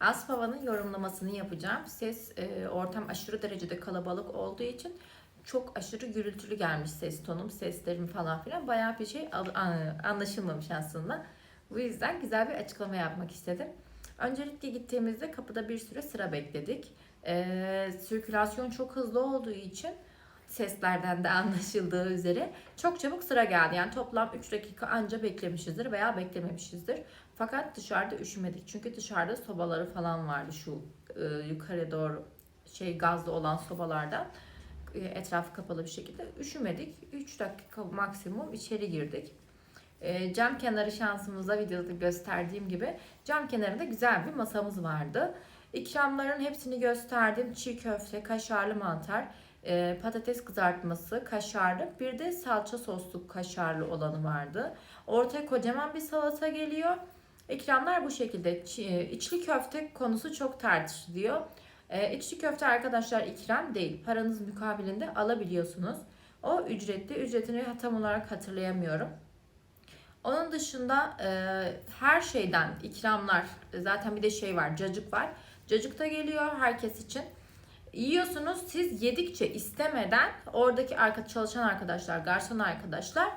Aspava'nın yorumlamasını yapacağım. Ses e, ortam aşırı derecede kalabalık olduğu için çok aşırı gürültülü gelmiş ses tonum, seslerim falan filan. Bayağı bir şey anlaşılmamış aslında. Bu yüzden güzel bir açıklama yapmak istedim. Öncelikle gittiğimizde kapıda bir süre sıra bekledik. E, sirkülasyon çok hızlı olduğu için seslerden de anlaşıldığı üzere çok çabuk sıra geldi. Yani toplam 3 dakika anca beklemişizdir veya beklememişizdir. Fakat dışarıda üşümedik. Çünkü dışarıda sobaları falan vardı şu e, yukarı doğru şey gazlı olan sobalardan. E, etrafı kapalı bir şekilde üşümedik. 3 dakika maksimum içeri girdik. E, cam kenarı şansımıza videoda gösterdiğim gibi cam kenarında güzel bir masamız vardı. İkramların hepsini gösterdim. Çiğ köfte, kaşarlı mantar, e, patates kızartması, kaşarlı, bir de salça soslu kaşarlı olanı vardı. Ortaya kocaman bir salata geliyor. İkramlar bu şekilde. Çi- İçli köfte konusu çok tartışılıyor. E, içli köfte arkadaşlar ikram değil. Paranız mukabilinde alabiliyorsunuz. O ücretli. Ücretini tam olarak hatırlayamıyorum. Onun dışında e, her şeyden ikramlar zaten bir de şey var cacık var. Cacık da geliyor herkes için. Yiyorsunuz siz yedikçe istemeden oradaki arka çalışan arkadaşlar, garson arkadaşlar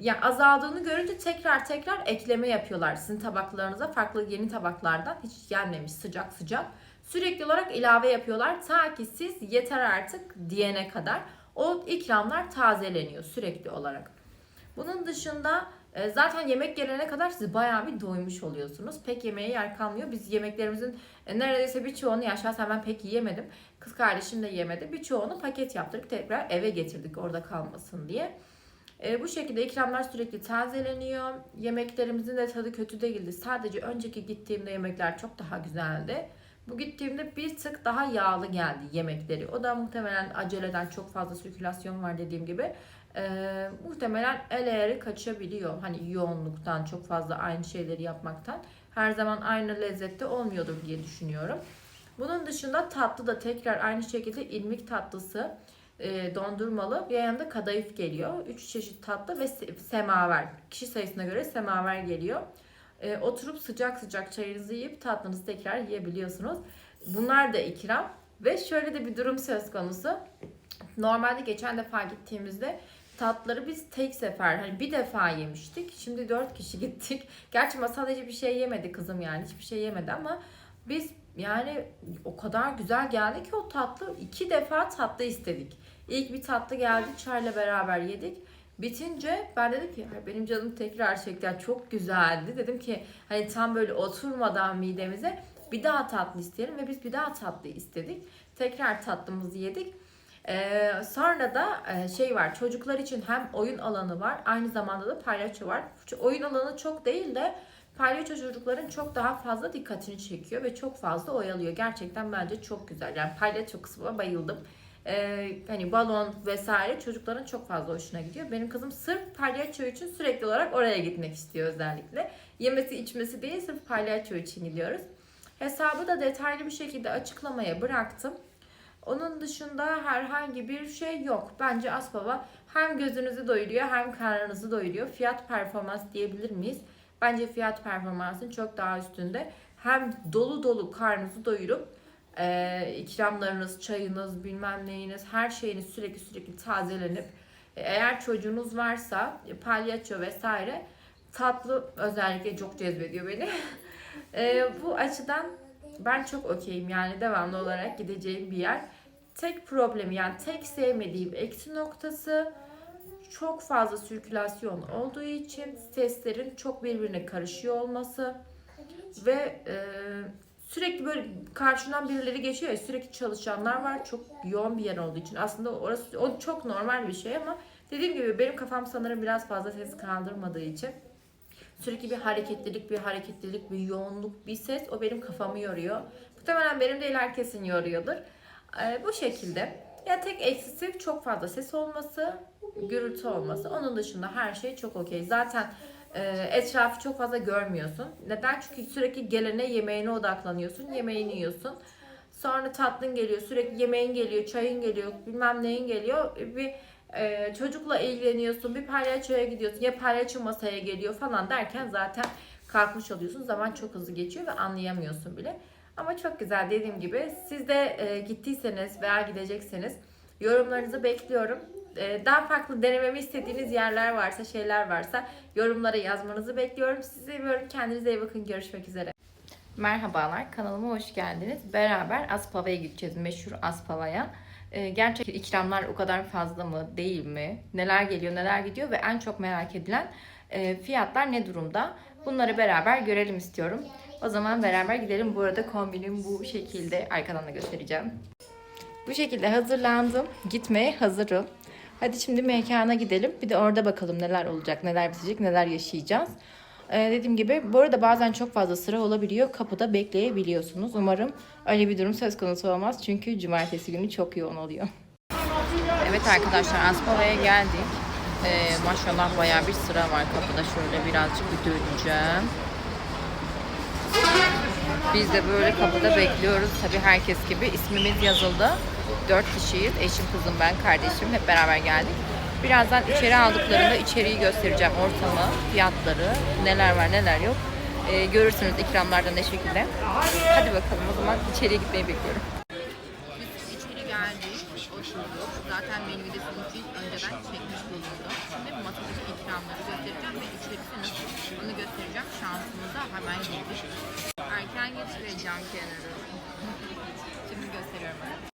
ya azaldığını görünce tekrar tekrar ekleme yapıyorlar sizin tabaklarınıza. Farklı yeni tabaklardan hiç gelmemiş sıcak sıcak. Sürekli olarak ilave yapıyorlar ta ki siz yeter artık diyene kadar. O ikramlar tazeleniyor sürekli olarak. Bunun dışında zaten yemek gelene kadar siz bayağı bir doymuş oluyorsunuz. Pek yemeğe yer kalmıyor. Biz yemeklerimizin e, neredeyse birçoğunu ya şahsen ben pek yiyemedim. Kız kardeşim de yemedi. Birçoğunu paket yaptırdık tekrar eve getirdik orada kalmasın diye. E, bu şekilde ikramlar sürekli tazeleniyor. Yemeklerimizin de tadı kötü değildi. Sadece önceki gittiğimde yemekler çok daha güzeldi. Bu gittiğimde bir tık daha yağlı geldi yemekleri. O da muhtemelen aceleden çok fazla sirkülasyon var dediğim gibi. E, muhtemelen el ayarı kaçabiliyor. Hani yoğunluktan çok fazla aynı şeyleri yapmaktan. Her zaman aynı lezzette olmuyordur diye düşünüyorum. Bunun dışında tatlı da tekrar aynı şekilde ilmik tatlısı e, dondurmalı bir yanında kadayıf geliyor. Üç çeşit tatlı ve se- semaver. Kişi sayısına göre semaver geliyor. E, oturup sıcak sıcak çayınızı yiyip tatlınızı tekrar yiyebiliyorsunuz. Bunlar da ikram. Ve şöyle de bir durum söz konusu. Normalde geçen defa gittiğimizde tatları biz tek sefer hani bir defa yemiştik. Şimdi dört kişi gittik. Gerçi masada hiçbir şey yemedi kızım yani hiçbir şey yemedi ama biz yani o kadar güzel geldi ki o tatlı iki defa tatlı istedik. İlk bir tatlı geldi çayla beraber yedik. Bitince ben dedim ki "Ay, benim canım tekrar çekti. Yani çok güzeldi. Dedim ki hani tam böyle oturmadan midemize bir daha tatlı isteyelim ve biz bir daha tatlı istedik. Tekrar tatlımızı yedik. Ee, sonra da e, şey var çocuklar için hem oyun alanı var aynı zamanda da palyaço var. Oyun alanı çok değil de palyaço çocukların çok daha fazla dikkatini çekiyor ve çok fazla oyalıyor. Gerçekten bence çok güzel. Yani palyaço kısmına bayıldım. Ee, hani balon vesaire çocukların çok fazla hoşuna gidiyor. Benim kızım sırf palyaço için sürekli olarak oraya gitmek istiyor özellikle. Yemesi içmesi değil sırf palyaço için gidiyoruz. Hesabı da detaylı bir şekilde açıklamaya bıraktım. Onun dışında herhangi bir şey yok. Bence Aspava hem gözünüzü doyuruyor hem karnınızı doyuruyor. Fiyat performans diyebilir miyiz? Bence fiyat performansın çok daha üstünde. Hem dolu dolu karnınızı doyurup e, ikramlarınız, çayınız, bilmem neyiniz, her şeyiniz sürekli sürekli tazelenip e, eğer çocuğunuz varsa e, palyaço vesaire tatlı özellikle çok cezbediyor beni. E, bu açıdan ben çok okeyim yani devamlı olarak gideceğim bir yer. Tek problemi yani tek sevmediğim eksi noktası çok fazla sirkülasyon olduğu için seslerin çok birbirine karışıyor olması ve e, sürekli böyle karşından birileri geçiyor ya sürekli çalışanlar var çok yoğun bir yer olduğu için aslında orası o çok normal bir şey ama dediğim gibi benim kafam sanırım biraz fazla ses kaldırmadığı için sürekli bir hareketlilik bir hareketlilik bir yoğunluk bir ses o benim kafamı yoruyor. Muhtemelen benim değil herkesin yoruyordur. Ee, bu şekilde. Ya tek eksisi çok fazla ses olması, gürültü olması. Onun dışında her şey çok okey. Zaten e, etrafı çok fazla görmüyorsun. Neden? Çünkü sürekli gelene yemeğine odaklanıyorsun. Yemeğini yiyorsun. Sonra tatlın geliyor, sürekli yemeğin geliyor, çayın geliyor, bilmem neyin geliyor. Bir e, çocukla ilgileniyorsun, bir palyaçoya gidiyorsun, ya palyaço masaya geliyor falan derken zaten kalkmış oluyorsun. Zaman çok hızlı geçiyor ve anlayamıyorsun bile. Ama çok güzel dediğim gibi. Siz de e, gittiyseniz veya gidecekseniz yorumlarınızı bekliyorum. E, daha farklı denememi istediğiniz yerler varsa, şeyler varsa yorumlara yazmanızı bekliyorum. Sizi seviyorum. Kendinize iyi bakın. Görüşmek üzere. Merhabalar, kanalıma hoş geldiniz. Beraber Aspava'ya gideceğiz, meşhur Aspava'ya. Ee, gerçekten ikramlar o kadar fazla mı, değil mi? Neler geliyor, neler gidiyor ve en çok merak edilen e, fiyatlar ne durumda? Bunları beraber görelim istiyorum. O zaman beraber gidelim. Bu arada kombinim bu şekilde. Arkadan da göstereceğim. Bu şekilde hazırlandım. Gitmeye hazırım. Hadi şimdi mekana gidelim. Bir de orada bakalım neler olacak, neler bitecek, neler yaşayacağız. Ee, dediğim gibi bu arada bazen çok fazla sıra olabiliyor. Kapıda bekleyebiliyorsunuz. Umarım öyle bir durum söz konusu olmaz. Çünkü cumartesi günü çok yoğun oluyor. Evet arkadaşlar Aspava'ya geldik. Ee, maşallah bayağı bir sıra var kapıda. Şöyle birazcık bir döneceğim. Biz de böyle kapıda bekliyoruz. Tabii herkes gibi ismimiz yazıldı. Dört kişiyiz. Eşim, kızım, ben, kardeşim hep beraber geldik. Birazdan içeri aldıklarında içeriği göstereceğim. Ortamı, fiyatları, neler var neler yok. Ee, görürsünüz ikramlardan ne şekilde. Hadi bakalım o zaman içeriye gitmeyi bekliyorum. Biz içeri geldik, oturduk. Zaten menü videosunu için önceden çekmiş bulundum. Şimdi masadaki ikramları göstereceğim ve içerisi nasıl onu göstereceğim. Şansımıza hemen girdik. Erken geç ve kenarı. Şimdi gösteriyorum.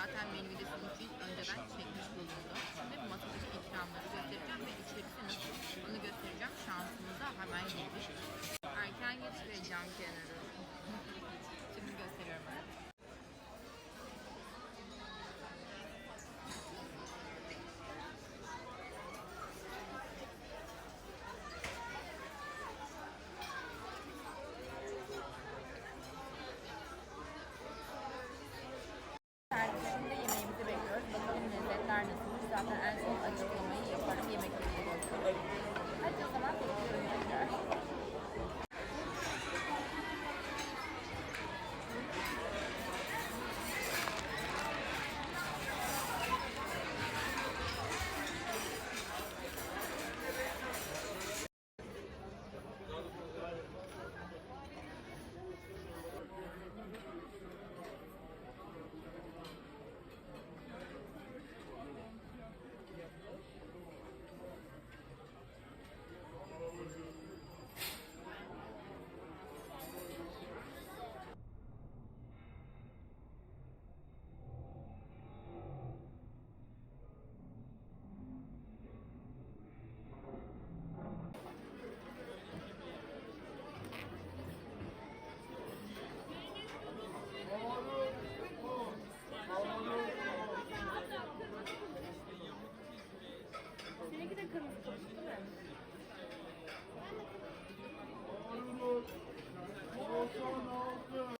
Zaten menü videosunu önceden çekmiş bulundum. Şimdi masadaki ikramları göstereceğim ve içerisi nasıl onu göstereceğim. Şansımıza hemen girdik. Erken geç ve cam kenarı.